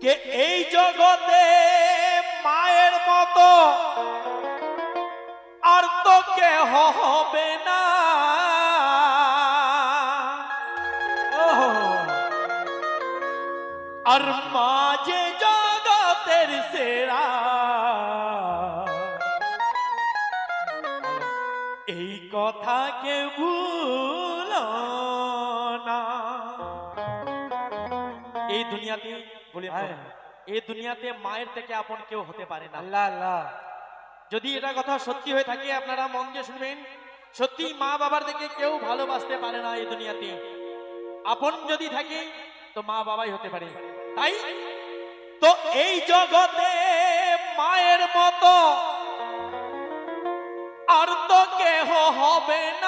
কে এই জগতে মায়ের মতো? আর তো কে হবে না। আর মাঝে এই দুনিয়াতে মায়ের থেকে আপন কেউ হতে পারে না। আল্লাহ আল্লাহ। যদি এটা কথা সত্যি হয়ে থাকে আপনারা মন দিয়ে শুনবেন সত্যি মা বাবার থেকে কেউ ভালোবাসতে পারে না এই দুনিয়াতে। আপন যদি থাকে তো মা বাবাই হতে পারে। তাই তো এই জগতে মায়ের মতো আর তো কেহ হবে না।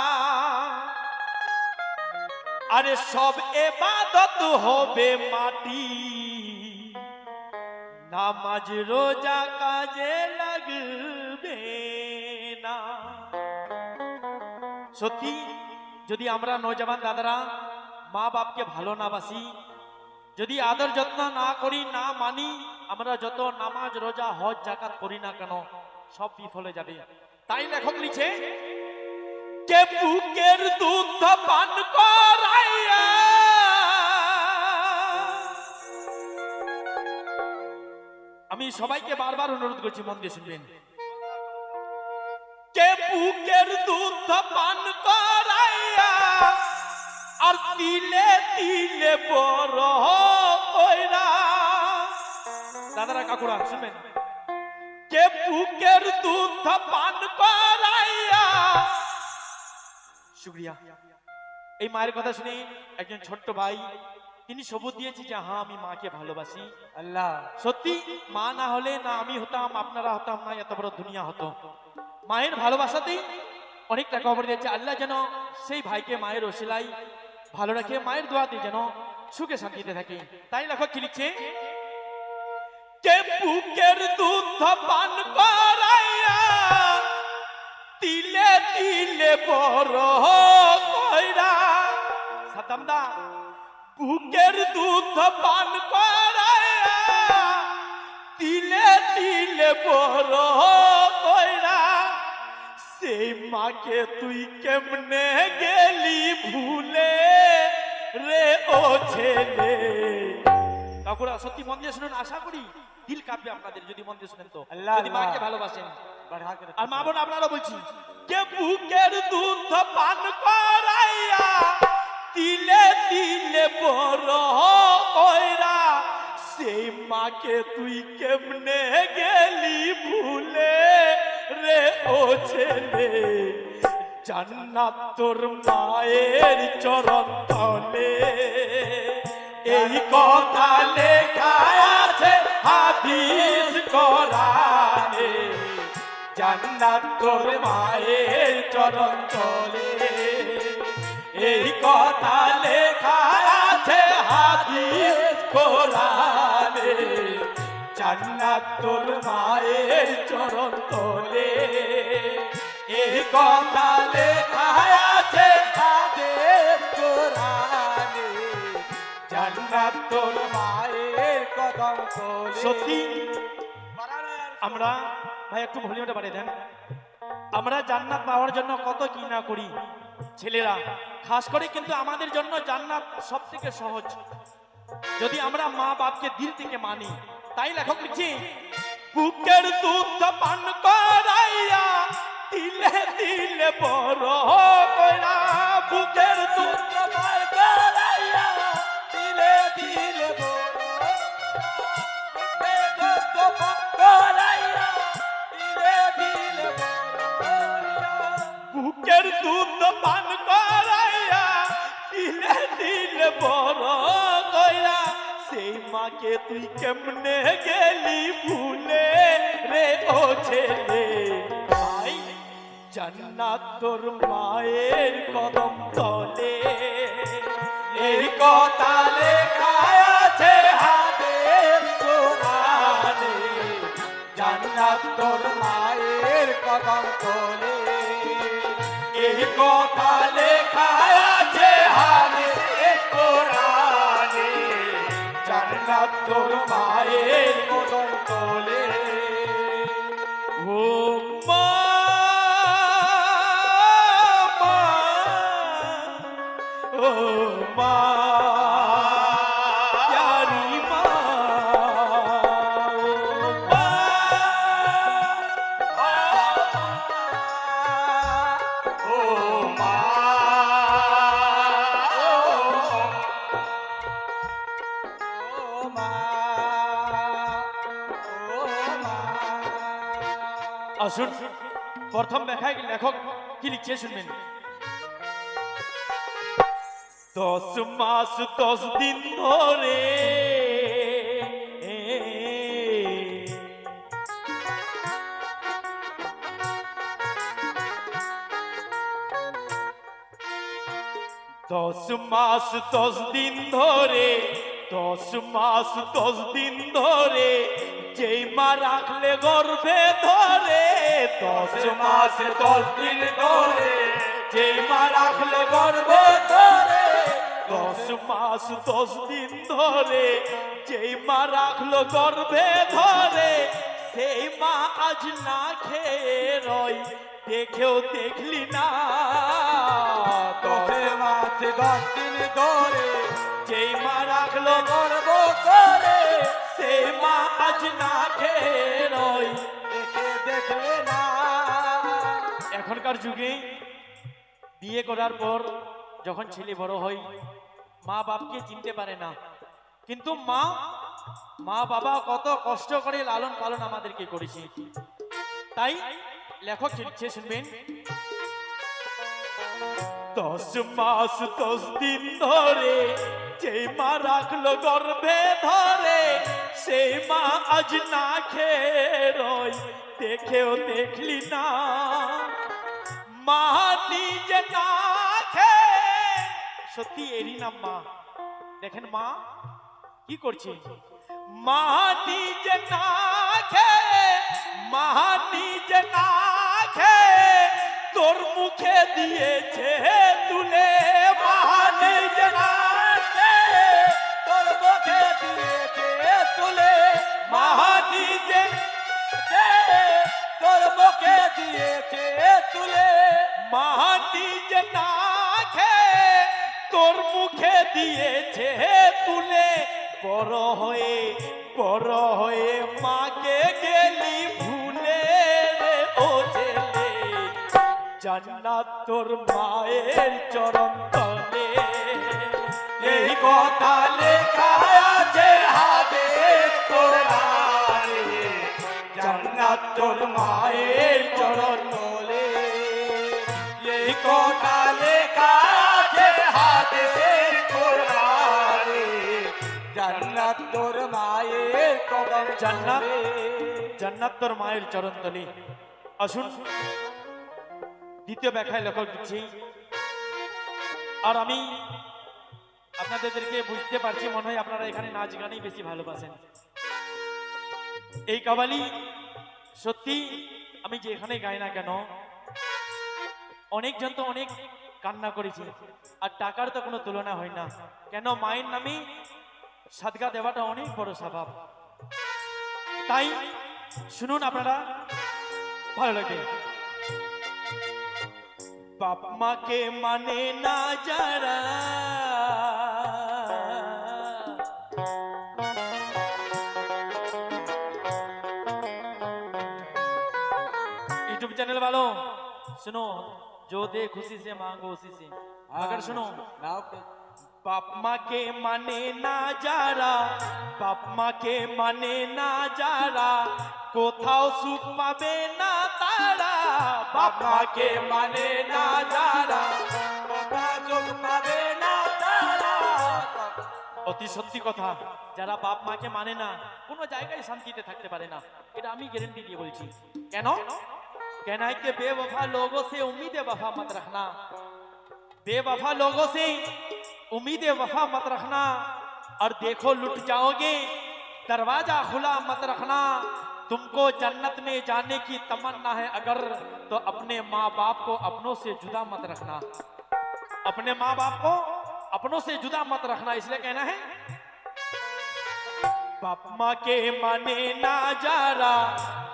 আরে সব এবাদত হবে মাটি। নামাজ রোজা কাজে লাগবে না। সত্যি, যদি আমরা নৌজওয়ান দাদারা মা বাপকে ভালো না বাসি, যদি আদর যত্ন না করি, না মানি, আমরা যত নামাজ, রোজা, হজ জাকাত করি না কেন, সব বিফলে যাবে। তাই লেখক লিখে কে বুকের দুধ পান করাইয়া? আমি সবাইকে বারবার অনুরোধ করছি, মন দিয়ে শুনবেন। কে বুকের দুধ পান করাইয়া? আর তিলে তিলে বড় কইরা। দাদারা কাকুরা, শুনবেন? কে বুকের দুধ পান করাইয়া শুক্রিয়া। এই মায়ের কথা শুনে একজন ছোট্ট ভাই তিনি সবুজ দিয়েছে যে হ্যাঁ আমি মাকে ভালোবাসি। আল্লাহ। সত্যি মা না হলে না আমি হতাম আপনারা হতাম না এত বড় দুনিয়া হতো। মায়ের ভালোবাসাতেই অনেকটা খবর দিয়েছে। আল্লাহ যেন সেই ভাইকে মায়ের ওসিলাই ভালো রাখে মায়ের দোয়াতে যেন সুখে শান্তিতে থাকে। তাই লেখক কি লিখছে? কে বুকের দুধ পান করাইয়া দিলে দিলে বড় কইরা। সতম দা বুকের দুধ পান করায় দিলে দিলে বড় কইরা। সেই মাকে তুই কেমনে গেলি ভুলে রে ও ছেলে? কাকুরা সত্যি মন দিয়ে শুনুন আশা করি দিল কাঁপবে আপনাদের যদি মন দিয়ে শুনেন তো। আল্লাহ মাকে ভালোবাসেন। আর মা বোন আপনারা বলছি কে বুকের দুধ পান করাইয়া তিলে তিলে বড় কইরা সেই মাকে তুই কেমনে গেলি ভুলে রে ও ছেলে? জান্নাত তোর মায়ের চরণ তলে। এই কথা লেখা আছে হাদিস কোরআনে। জান্নাত তোর মায়ের চরণ তলে এই কথা লেখা আছে হাদিস কোরআনে। জান্নাত তোর মায়ের চরণ তলে এই কথা লেখা আছে হাদিস কোরআনে। জান্নাত তোর মায়ের কদম তোলে সত্যি আমরা ভাই, একটু ভলিউমটা বাড়িয়ে দেন। আমরা জান্নাত পাওয়ার জন্য কত কি না করি, ছেলেরা। খাস করে কিন্তু আমাদের জন্য জান্নাত সব থেকে সহজ। যদি আমরা মা বাপকে দিল থেকে মানি, তাই লেখক লিখছি, বুকের দুধ পান করাইয়া দিলে দিলে বড় কইরা বুকের দুধ বুকের দুধ পান করাইয়া দিলে দিন বড় গয়া সেই মাকে তুই কেমনে গেলি ভুলে রে ও ছেলে? ভাই, জান্নাত তোর মায়ের কদম তলে। এই কথা লেখা আছে হাতে কোরআনে। জান্নাত তোর মায়ের কদম তলে। তোর মায়ের কদম তোলে আসুন প্রথম দেখায় লেখক কি লিখছে শুনবেন? দশ মাস, দশ দিন ধরে, দশ মাস, দশ দিন ধরে, দশ মাস, দশ দিন ধরে যেই মা রাখলে গর্বে ধরে, দশ মাস দশ দিন ধরে, যেই মা রাখলে গর্বে ধরে, দশ মাস দশ দিন ধরে, যেই মা রাখল গর্ভে ধরে, সেই মা আজ না খেয়ে রয়, দেখেও দেখলি না। দশে মাসে দশ দিন ধরে, যেই মা রাখল গর্ব করে দেখলে না। এখনকার যুগে বিয়ে করার পর যখন ছেলে বড় হয়, মা বাপকে চিনতে পারে না। কিন্তু মা মা বাবা কত কষ্ট করে লালন পালন আমাদেরকে করেছে। তাই লেখক লিখছে শুনবেন। দশ মাস, দশ দিন ধরে যে মা রাখল গর্ভে ধরে, সেই মা আজ না খেয়ে দেখেও দেখলি না। মা নিজে না সত্যি এরই নাম মা। দেখেন মা, কি করছে? মা নিজে না খেয়ে, মা নিজে না খেয়ে তোর মুখে দিয়েছে তুলে মা নিজে না খেয়ে তোর মুখে দিয়েছে তুলে মা নিজে তোর মুখে দিয়েছে তুলে মা নিজে না তোর মুখে দিয়েছে তুলে। বড় হয়ে বড় হয়ে মাকে গেলি জান্নাত তোর মায়ের চরণ তলে এই কথা লেখা আছে হাদিস কোরআনে জান্নাত তোর মায়ের চরণ তলে এই কথা লেখা আছে হাদিস কোরআনে জান্নাত তোর মায়ের কদম জান্নাত তলে। জান্নাত তোর মায়ের চরণ তলে আসুন দ্বিতীয় ব্যাখ্যায় লেখক দিচ্ছি আর আমি আপনাদেরকে বুঝতে পারছি, মনে হয় আপনারা এখানে নাচ গানই বেশি ভালোবাসেন। এই কাবালি সত্যি আমি যে এখানে গাই না কেন, অনেকজন তো অনেক কান্না করেছি, আর টাকার তো কোনো তুলনা হয় না। কেন মায়ের নামে সাদগা দেওয়াটা অনেক বড় স্বভাব। তাই শুনুন আপনারা, ভালো লাগে। বাপ মাকে মানে না যারা यूट्यूब चैनल वालों सुनो जो दे खुशी से मांगो उसी से अगर सुनो নাও কে বাপ মাকে মানে না যারা বাপ মাকে মানে না যারা কোথাও সুখ পাবে না তারা বাপ মাকে মানে না যারা কথা যোগ পাবে না তারা অতি সত্যি কথা যারা বাপ মাকে মানে না কোনো জায়গায় শান্তিতে থাকতে পারে না এটা আমি গ্যারেন্টি দিয়ে বলছি কেন কেন है कि बेवफा लोगों से उम्मीद वफा मत रखना बेवफा लोगों से उम्मीद वफा मत रखना और देखो लुट जाओगे दरवाजा खुला मत रखना तुमको जन्नत में जाने की तमन्ना है अगर तो अपने माँ बाप को अपनों से जुदा मत रखना अपने माँ बाप को अपनों से जुदा मत रखना इसलिए कहना है बाप माँ के माने ना जारा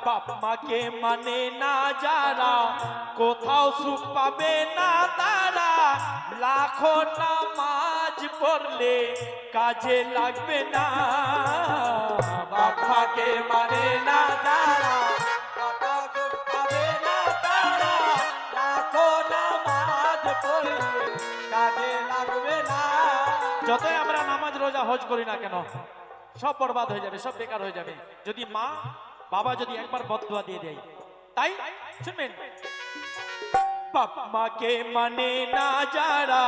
বাপ মাকে মানে না যারা কোথাও সুখ পাবে না তারা লাখো নামাজ পড়লে কাজে লাগবে না বাবাকে মানে না কত দুঃখ পাবে না তারা। লাখো নামাজ পড়লে কাজে লাগবে না। যতই আমরা নামাজ রোজা, হজ করি না কেন, সব বরবাদ হয়ে যাবে, সব বেকার হয়ে যাবে। যদি মা, বাবা যদি একবার বদুয়া দিয়ে দেয়, তাই শুনবেন? বাপ মাকে মানে না যারা,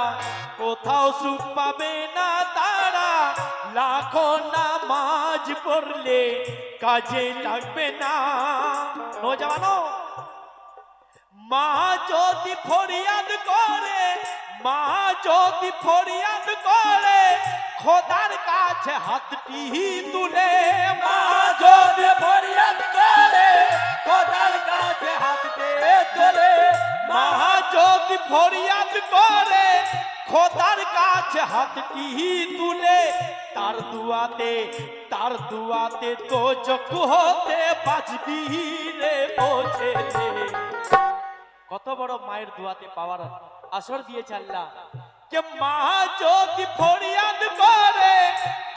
কোথাও সুখ পাবে না তারা। লাখো নামাজ পড়লে কাজে লাগবে না। নৌজওয়ানো মা যদি ফরিয়াদ করে, মা যদি ফরিয়াদ করে, খোদার কাছে হাতটি তুলে মা যদি ফরিয়াদ করে, খোদার কাছে হাত দিয়ে তোলে। মা যদি ফরিয়াদ করে, খোদার কাছে হাতটি তুলে? তার দুয়াতে তার দুয়াতে তো চোখ হতে বাঁচবি রে বোঝে। কত বড় মায়ের দুয়াতে পাওয়ার আসর দিয়েছে আল্লাহ। যে মা যদি ফরিয়াদ করে,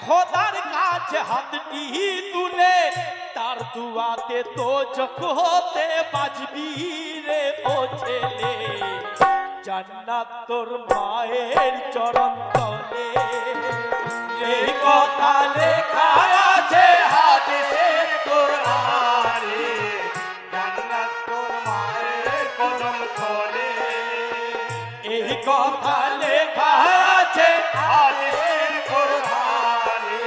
খোদার কাছে হাতটি তুলে? তার দুয়াতে তো চোখ হতে বাজবি রে ও ছেলে জান্নাত তোর মায়ের চরণ তলে। এই কথা লেখা আছে হাদিসে কোরআনে জান্নাত তোর মায়ের কদম তলে। এই কথা লেখা আছে হাদিসে কোরআনে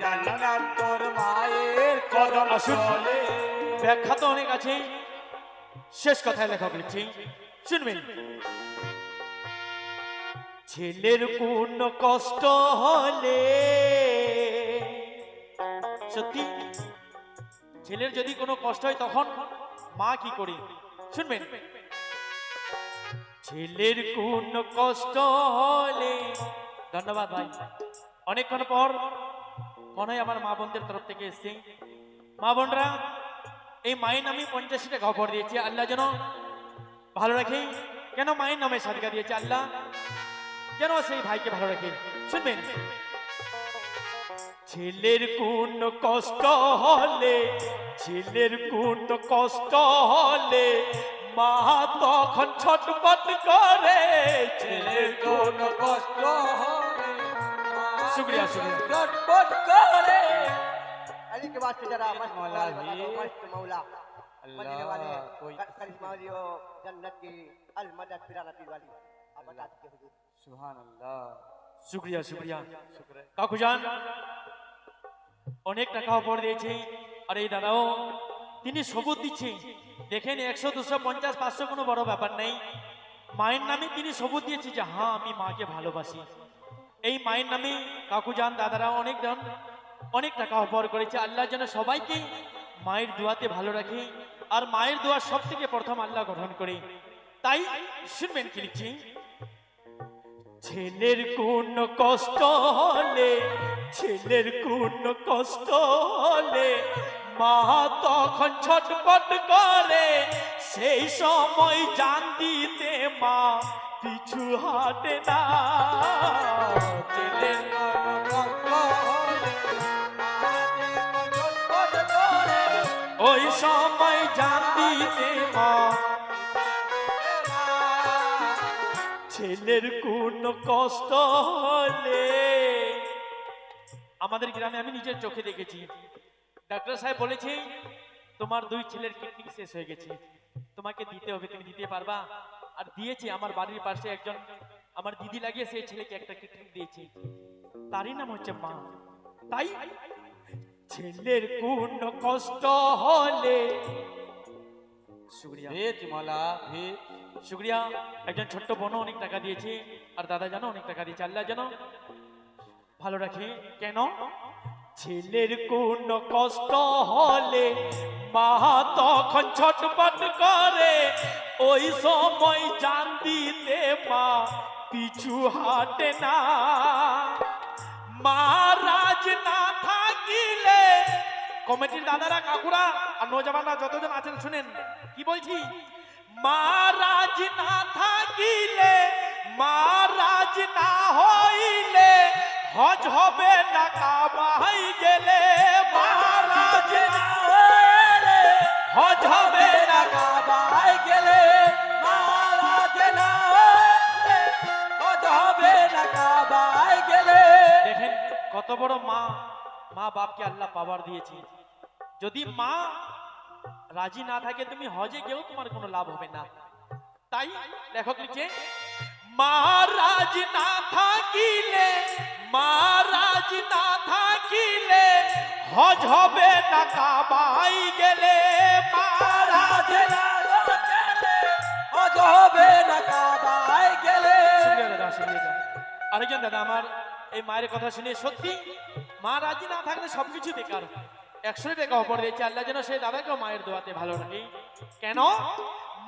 জান্নাত তোর মায়ের আসুন। তলে। ব্যাখ্যা তো অনেক আছে শেষ কথায় লেখক লিখছি শুনবেন। ছেলের কোন কষ্ট হলে? সত্যি? ছেলের যদি কোনো কষ্ট হয়, তখন মা কি করে? শুনবেন। ছেলের কোন কষ্ট হলে? ধন্যবাদ ভাই। অনেকক্ষণ পর মনে হয় আমার মা বোনদের তরফ থেকে এসছে। মা বোনরা এই মায়ের নামে পঞ্চাশিটা খবর দিয়েছে আল্লাহ যেন ভালো রাখে। কেন মায়ের নামে সাদিকা দিয়েছে আল্লাহ? যেন সেই ভাইকে ভালো রাখে? শুনবেন। ছেলের কোন কষ্ট হলে ছেলের কোন কষ্ট হলে মা তখন ছটপট করে। ছেলের কোন কষ্ট হবে শুক্রিয়া, শুক্রিয়া। চটপট করে। अली के बाद से जरा मस्त मौला मौला भी। मस्त मौला मदीने वाले कोई- क- करिश्मा वाली और जन्नत की अल मदद फिरानती वाली अब बता दीजिए हुजूर সুবহান আল্লাহ শুক্রিয়া শুক্রিয়া কাকু যান অনেক টাকা উপর দিয়েছে আর এই দাদাও তিনি সবুজ দিচ্ছে দেখেন একশো দুশো পঞ্চাশ পাঁচশো কোনো বড় ব্যাপার নেই মায়ের নামে তিনি সবুজ দিয়েছে যে হ্যাঁ আমি মাকে ভালোবাসি এই মায়ের নামে কাকু যান দাদারা অনেক জন অনেক টাকা উপর করেছে। আল্লাহ যেন সবাইকে মায়ের দোয়াতে ভালো রাখে। আর মায়ের দোয়া সব থেকে প্রথম আল্লাহ গঠন করে। তাই শুনবেন কি লিখছি? ছেলের কোন কষ্ট হলে, ছেলের কোন কষ্ট হলে মা তখন ছটপট করে। সেই সময় জান দিতে মা পিছু হাটে না। ছেলের কোন সময় জান মা। ছেলের কোন কষ্ট হলে। আমাদের গ্রামে আমি নিজের চোখে দেখেছি। ডাক্তার সাহেব বলেছি, তোমার দুই ছেলের কিডনি শেষ হয়ে গেছে। তোমাকে দিতে হবে, তুমি দিতে পারবা? আর দিয়েছি, আমার বাড়ির পাশে একজন, আমার দিদি লাগিয়ে সেই ছেলেকে একটা কিডনি দিয়েছি। তারই নাম হচ্ছে মা। তাই ছেলের কোন কষ্ট হলে? শুক্রিয়া ভেজ মালা ভেজ শুক্রিয়া একজন ছোট্ট বোনও অনেক টাকা দিয়েছে আর দাদা জানো অনেক টাকা দিয়েছে আল্লাহ জানো। ভালো রাখে কেন? ছেলের কোন কষ্ট হলে মা তখন ছটপট করে ওই সময় জান দিতে মা পিছু হাটে না। মহারাজ না থাকিলে কমিটির দাদারা, কাকুরা আর নৌজওয়ানরা যতজন আছেন শুনেন। কি বলছি? মহারাজ না থাকিলে, মহারাজ না হইলে হজ হবে না, কামাই গেলে। মহারাজ না হইলে হজ হবে না কাবায় গেলে। মহারাজ না হলে হজ হবে না কাবায় গেলে। দেখেন, কত বড় মা মা বাপকে আল্লাহ পাওয়ার দিয়েছে। যদি মা রাজি না থাকে তুমি হজে গেও তোমার কোনো লাভ হবে না। তাই লেখক লিখে মা রাজি না থাকিলে মা রাজি না থাকিলে হজ হবে না কাবাই গেলে। মা রাজি না হজ হবে না কাবায় গেলে। আরেকজন দাদা আমার এই মায়ের কথা শুনে সত্যি মা রাজি না থাকলে সবকিছু বেকার। একশো টাকা অপর দিয়েছে আল্লাহ যেন সেই দাদাকে মায়ের দোয়াতে ভালো রাখে। কেন?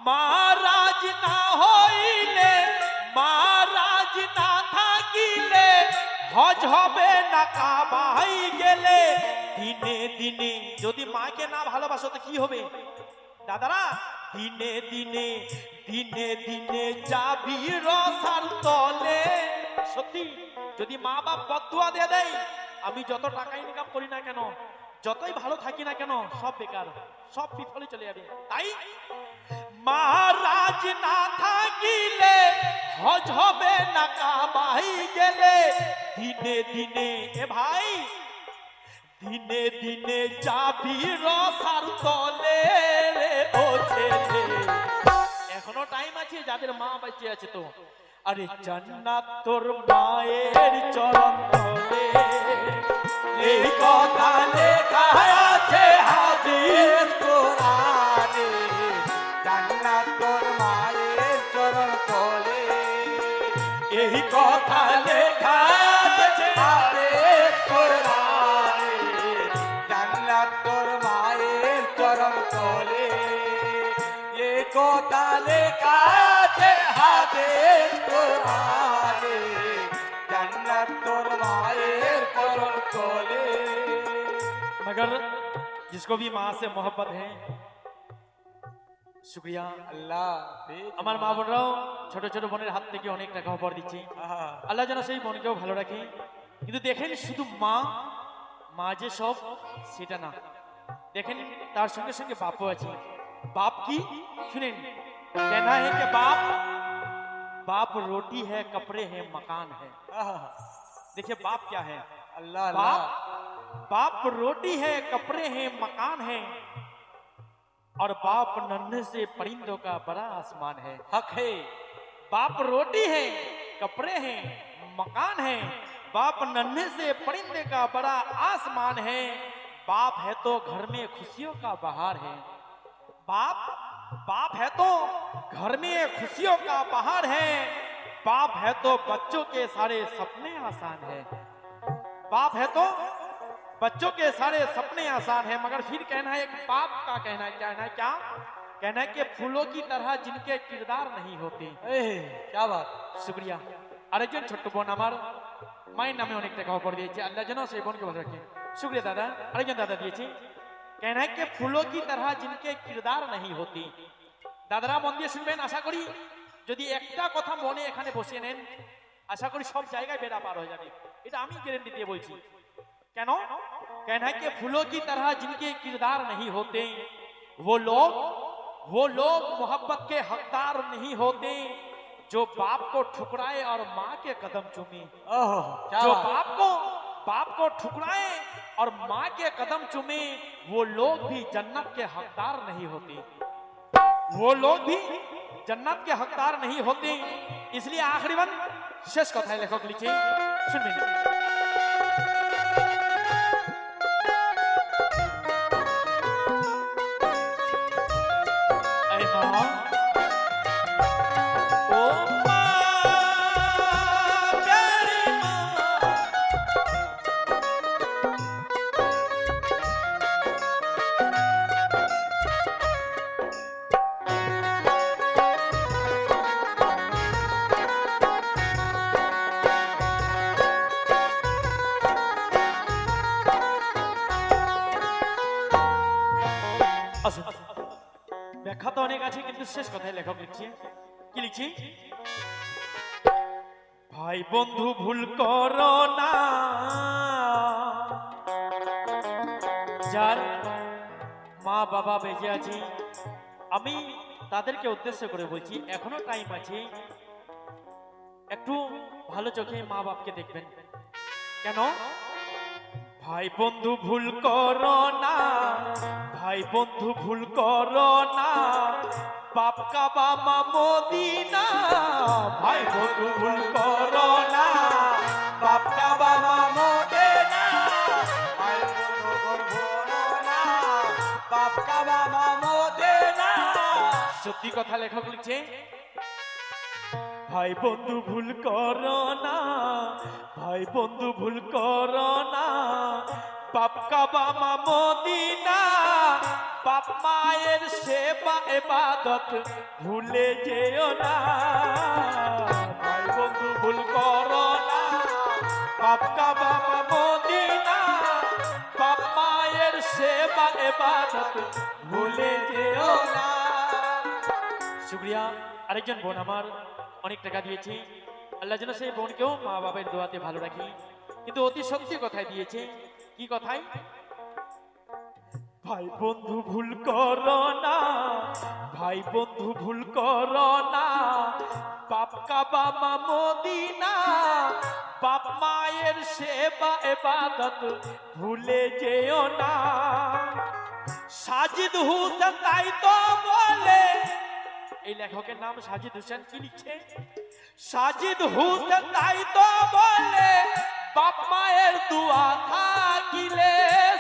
মা রাজি না হইলে, মা রাজি না থাকিলে, হজ হবে না কাবাই গেলে। দিনে দিনে যদি মাকে না ভালোবাসো, তো কি হবে? দাদারা, দিনে দিনে দিনে দিনে যাবি রসার তলে। সত্যি, যদি মা বাপ বদুয়া দিয়ে দেয়, আমি যত টাকা ইনকাম করি না কেন? যতই ভালো থাকি না কেন, সব বেকার, সব বিফলে চলে যাবে। তাই মহারাজ না থাকিলে হজ হবে না কাবাই গেলে। দিনে দিনে এ ভাই, দিনে দিনে যাবি রসার তলে রে ও ছেলে। এখনও টাইম আছে, যাদের মা বেঁচে আছে তো। আরে জান্নাত তোর মায়ের চরণ তলে এই কথা লেখা আছে হাদিস কোরআনে। জান্নাত তোর মায়ের চরণ তলে এই কথা লেখা আছে হাদিস কোরআনে। জান্নাত তোর মায়ের চরণ তলে এ কথা লেখা আছে হাদিস কোরআনে জান্নাত তোর মায়ের চরণ তলে मगर जिसको भी माँ से मोहब्बत है শুক্রিয়া আল্লাহ হাফেজ। আমার মা বোনরাও ছোট ছোট বোনের হাত থেকে অনেক টাকা উপহার দিচ্ছে আহা, আল্লাহ যেন সেই মনকেও ভালো রাখে কিন্তু দেখেন শুধু মা মা যে সব সেটা না দেখেন তার সঙ্গে সঙ্গে বাপও আছে বাপ কি শুনেন कहना है कि बाप बाप रोटी है कपड़े हैं मकान है। देखिए बाप क्या है? अल्लाह बाप बाप रोटी है कपड़े हैं मकान है। और बाप नन्हे से परिंदों का बड़ा आसमान है। हक है। बाप रोटी है कपड़े हैं मकान है। बाप नन्हे से परिंदे का बड़ा आसमान है। बाप है तो घर में खुशियों का बहार है। बाप बाप है तो घर में खुशियों का बहार है बाप है तो बच्चों के सारे सपने आसान है बाप है तो बच्चों के सारे सपने आसान है मगर फिर कहना है एक बाप का कहना है कहना है क्या कहना है कि फूलों की तरह जिनके किरदार नहीं होते ए, क्या बात শুক্রিয়া আরেকজন ছোট্ট বোন আমার মায়ের নামে অনেক টাকা উপর দিয়েছে আল্লাহ যেন সেই বোনকে ভালো রাখে শুক্রিয়া দাদা আরেকজন দাদা দিয়েছে कहना है कि फूलों की तरह जिनके किरदार नहीं होती দাদারা মন দিয়ে শুনবেন আশা করি যদি একটা কথা মনে এখানে বসিয়ে নেন আশা করি সব জায়গায় বেড়া পার হয়ে যাবে এটা আমি গ্যারেন্টি দিয়ে বলছি কেন कहना है कि फूलों की तरह जिनके किरदार नहीं होते वो लोग वो लोग मोहब्बत के हकदार नहीं होते जो बाप को ठुकराए और माँ के कदम चूमे ओह क्या जो बात बाप को बाप को ठुकराए और माँ के कदम चुमे, वो लोग भी जन्नत के हकदार नहीं होते। वो लोग भी जन्नत के हकदार नहीं होते। इसलिए आखिरी बंद शेष कथाएँ लेखक लिखे। सुनबेन কিন্তু শেষ কথায় লেখক লিখছে। কি লিখছি? ভাই বন্ধু, ভুল করো না। যার মা বাবা বেঁচে আছে, আমি তাদেরকে উদ্দেশ্য করে বলছি, এখনও টাইম আছে, একটু ভালো চোখে মা বাপকে দেখবেন। কেন? ভাই বন্ধু, ভুল করো না। ভাই বন্ধু, ভুল করো না। বাপ কাবা মা মদিনা, ভাই ভুল করো না। বাপ কাবা মোদে না ভাই না। বাপ কাবা মোদে না সত্যি কথা লেখক লিখছে, ভাই বন্ধু ভুল করো না। ভাই বন্ধু ভুল করো না। বাপ কাবা মা মদিনা বাপ মায়ের সেবা এবাদত ভুলে যেও না। ভাই বন্ধু, ভুল করো না। বাপ কাবা মদিনা। বাপ মায়ের সেবা এবাদত ভুলে যেও না। শুক্রিয়া আরেকজন বোন আমার অনেক টাকা দিয়েছে। আল্লাহ যেন সেই বোনকেও মা বাবার দোয়াতে ভালো রাখি। কিন্তু অতি সত্যি কথায় দিয়েছে। কি কথায়? ভাই বন্ধু ভুল করো না, ভাই বন্ধু ভুল করো না। বাপ কাবা মা মদিনা, বাপ মায়ের সেবা এবাদত ভুলে যেও না। সাজিদ হুসেন তাই তো বলে, এই লেখকের নাম সাজিদ হোসেন, কি লিখছে? সাজিদ হোসেন তাই তো বলে বাপ মায়ের দুয়া থাকিলে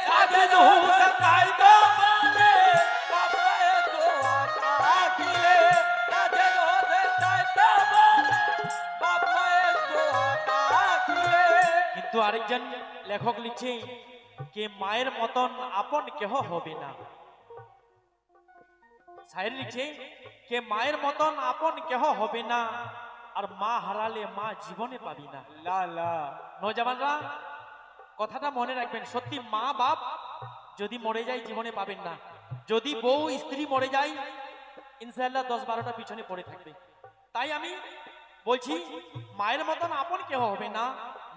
সাজিদ হোসেন তো বলে। বাপ মায়ের দোয়া থাকিলে তাদের ওদের চাইতে বলে। বাপ মায়ের দোয়া থাকিলে। কিন্তু আরেকজন লেখক লিখছে কে মায়ের মতন আপন কেহ হবে না। সাহের লিখছে কে মায়ের মতন আপন কেহ হবে না। আর মা হারালে মা জীবনে পাবি না। লা লা। নৌজওয়ানরা কথাটা মনে রাখবেন সত্যি মা বাপ যদি মরে যায় জীবনে পাবেন না। যদি বউ স্ত্রী মরে যায় ইনশাল্লাহ দশ বারোটা পিছনে পড়ে থাকবে। তাই আমি বলছি মায়ের মতন আপন কেউ হবে না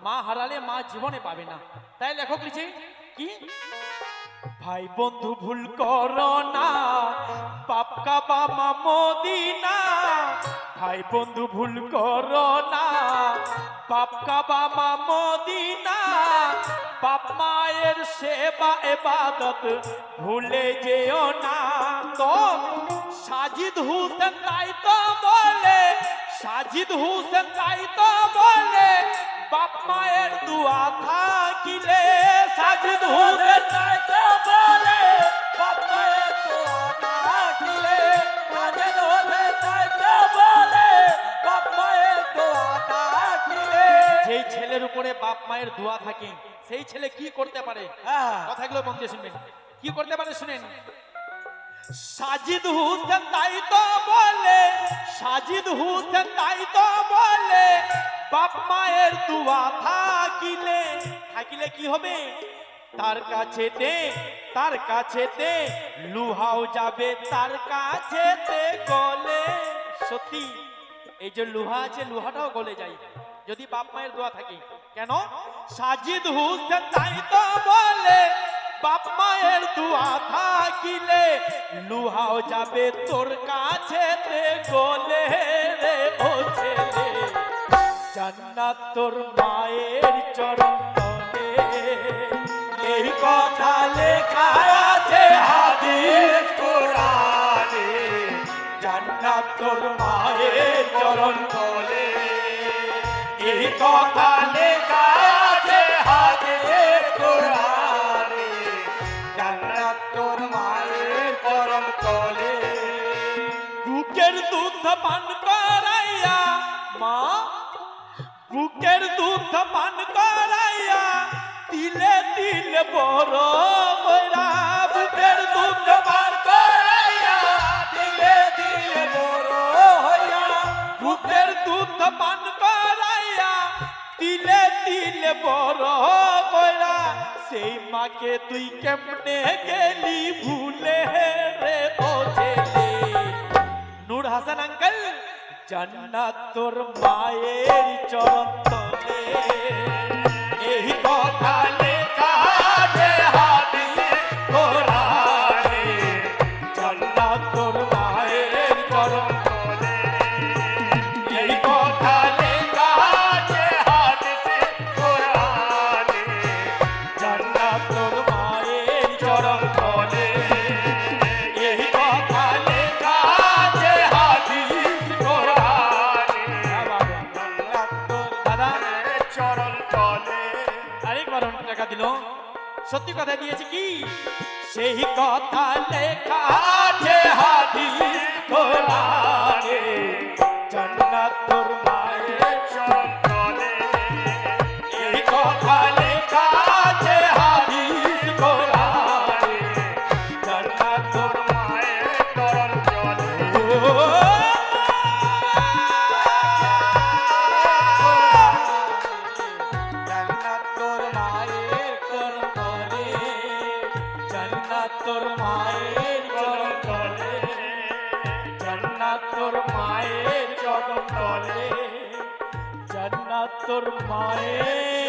মা হারালে মা জীবনে পাবে না। তাই লেখক লিখে কি? ভাই বন্ধু, ভুল করো না। বাপ কাবা মদিনা। ভাই বন্ধু, ভুল করো না। বাপ মদিনা। বাপ মায়ের সেবা, এবাদত ভুলে যেও না। তো সাজিদ হুসেন তাই তো বলে, সাজিদ হুসেন তাই তো বলে, বাপ মায়ের দুয়া থাকিলে সাজিদ হুসেন মায়ের দোয়া থাকে সেই ছেলে কি করতে পারে? হ্যাঁ। কথাগুলো মন দিয়ে শুনবেন। কি করতে পারে শুনেন। সাজিদ হুসেন তাই তো বলে সাজিদ হুসেন তাই তো বলে বাপ মায়ের দুয়া থাকিলে থাকিলে কি হবে? তার কাছেতে তার কাছেতে লুহাও যাবে তার কাছেতে গলে। সত্যি এই যে লোহা আছে লোহাটাও গলে যায়। যদি বাপ মায়ের দোয়া থাকে কেন? সাজিদ হুসেন তাই তো বলে, বাপ মায়ের দোয়া থাকিলে, লুহাও যাবে তোর কাছেতে গলে রে, ও ছেলে। জান্নাত তোর মায়ের চরণ এই কথা লেখা আছে হাদিস কোরআনে। জান্নাত তোর মায়ের চরণ তলে কথা লেখা আছে হাদিস কোরআনে। জান্নাত তোর মায়ের চরণ তলে বুকের দুধ পান করাইয়া, মা, বুকের দুধ পান করাইয়া, তিলে তিলে বড় কইরা দিলে বড় কইরা, সেই মাকে তুই কেমনে গেলি ভুলে রে ও ছেলে? নূর হাসান আঙ্কেল, জান্নাত তোর মায়ের চরণ তলে। এই কথা মায়ের